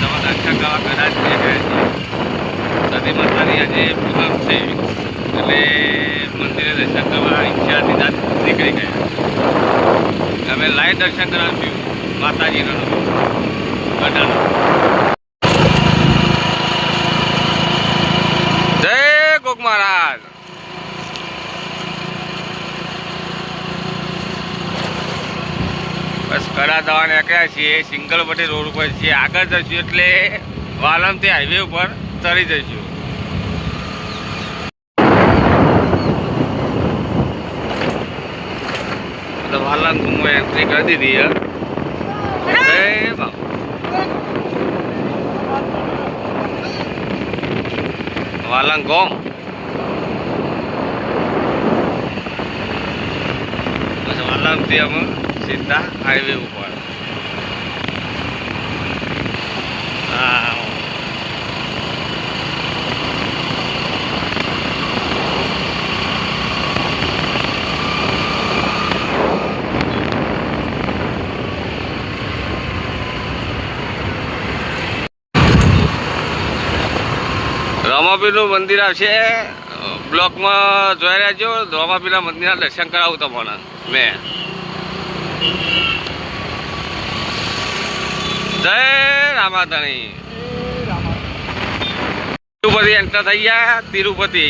ભગવાન આખા ગાવા કદાચ જે છે સતી માતાની આજે એટલે મંદિરે દર્શન કરવા ઈચ્છાથી દાંત નીકળી ગયા અમે લાઈવ દર્શન કરાવ્યું માતાજીનો બધાનો બસ કડા દવા નીકળ્યા છીએ સિંગલ પટ્ટી રોડ ઉપર છીએ. આગળ જશું એટલે વાલમથી હાઈવે ઉપર ચડી જઈશું. વાલમ હું એન્ટ્રી કરી દીધી હે? વાલંગ ગોમ. બસ વાલંગથી અમે સીધા હાઈવે ઉપર. રામાપીરનું મંદિર આવશે. બ્લોકમાં જોઈ રહેજો. રામાપીરના મંદિરના દર્શન કરાવું તમને. મેં. જય રામાધણી. તિરુપતિ એન્ટર થઈ ગયા, તિરુપતિ.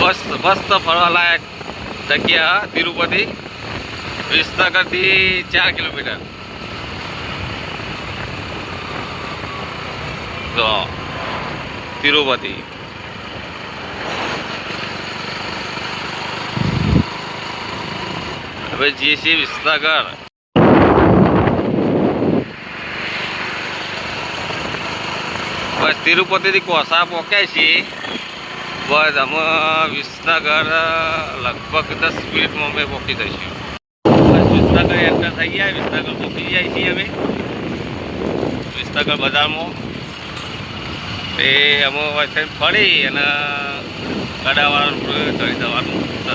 મસ્ત ફરવા લાયક જગ્યા, તિરુપતિ. વિસનગરથી ચાર કિલોમીટર. તો તિરુપતિ હવે જઈએ છીએ વિસનગર બસ તિરુપતિથી કોસા પહોંચ્યા છીએ બસ અમે વિસનગર લગભગ દસ મિનિટમાં અમે પહોંચી જઈશું બસ વિસનગર એન્ટર થઈ ગયા વિસનગર પહોંચી જાય છીએ અમે વિસનગર બજારમાં તે અમે વચ્ચે ફરી અને કડાવાળાનું ચડી જવાનું છે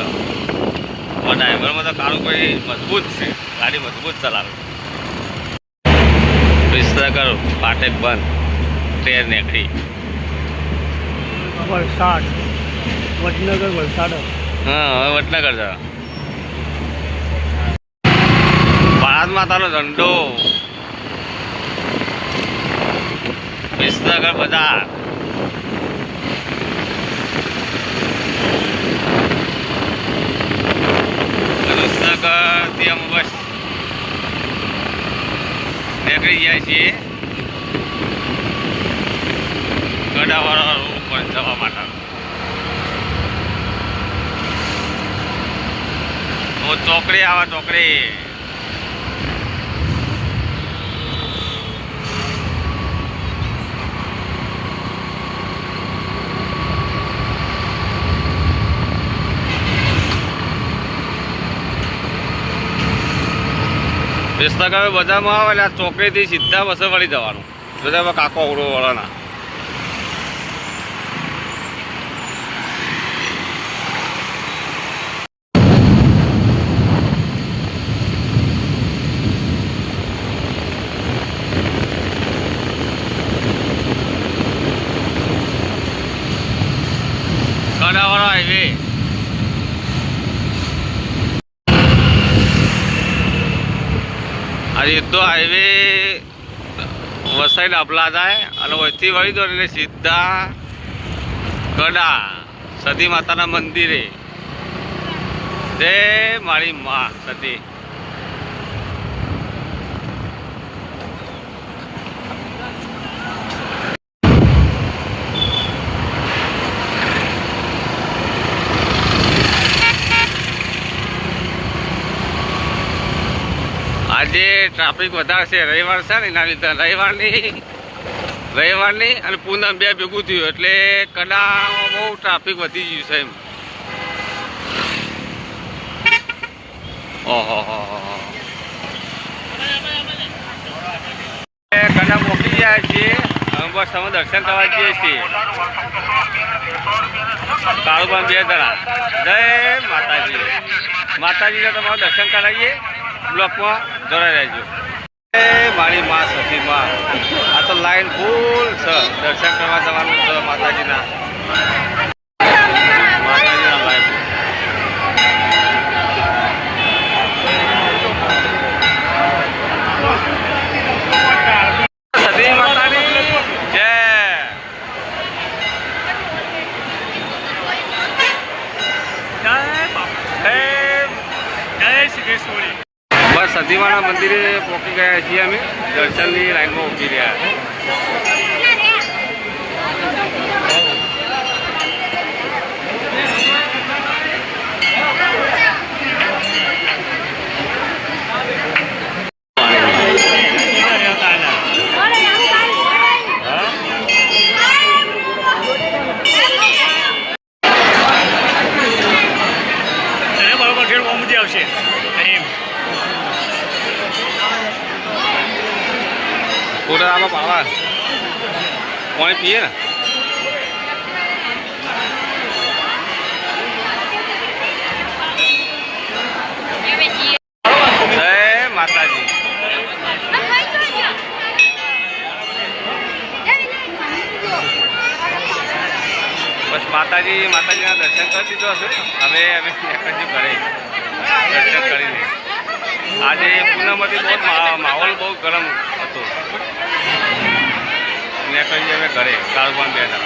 ડ્રાઈવરમાં તો કાળું કોઈ મજબૂત છે ગાડી મજબૂત ચલાવે. વિસનગર પાટેક બંધ ટ્રેન નીકળી. વલસાડ વડનગર વલસાડ. હા હવે વડનગર જવા. ભારત માતાનો ઝંડો વિસનગર બજાર વિસનગરથી અમે બસ નીકળી ગયા છીએ. ગડાવાળા ઉપર જવા માટે. તો ચોકડી આવા ચોકડી. વિસનગર બજારમાં આવે એટલે આ ચોકડીથી સીધા બસે વળી જવાનું. બજારમાં કાકો, ઓળો, વળાના. કડાવાળો હાઈવે સીધો હાઈવે વસાઈ ડાબલા જાય અને વચ્ચે વળી દો એટલે સીધા કડા સતી માતાના મંદિરે. જય મારી મા, સતી. આજે ટ્રાફિક વધારે છે, રવિવાર છે ને, એના લીધે રવિવારની રવિવારની અને પૂનમ બે ભેગું થયું, એટલે કડામાં બહુ ટ્રાફિક વધી ગયું છે એમ. ઓહો કડા મોકલી જાય છીએ. બસ અમે દર્શન કરવા જઈએ છીએ. કાળુબાન બે જણા. જય માતાજી. માતાજીને તમારું દર્શન કરાવીએ. બ્લોકમાં જોડાઈ રહેજો. મારી મા સતી માં. આ તો લાઈન ફૂલ છે. દર્શન કરવા જવાનું છે માતાજીના લાઈન સતી માતાની જય જય બાપા જય જય સિદ્ધેશ્વરી સતીમાના મંદિરે પહોંચી ગયા છીએ અમે. દર્શનની લાઈનમાં ઊભી રહ્યા. કોટરામાં પાવા પાણી પીએ ને બસ માતાજી, માતાજીના દર્શન કરી દીધો હશે. હવે અમે નીકળીશું ઘરે દર્શન કરીને. આજે પૂનમથી બહુ માહોલ બહુ ગરમ હતો. નીકળીએ અમે ઘરે કાળવાન બેઠા.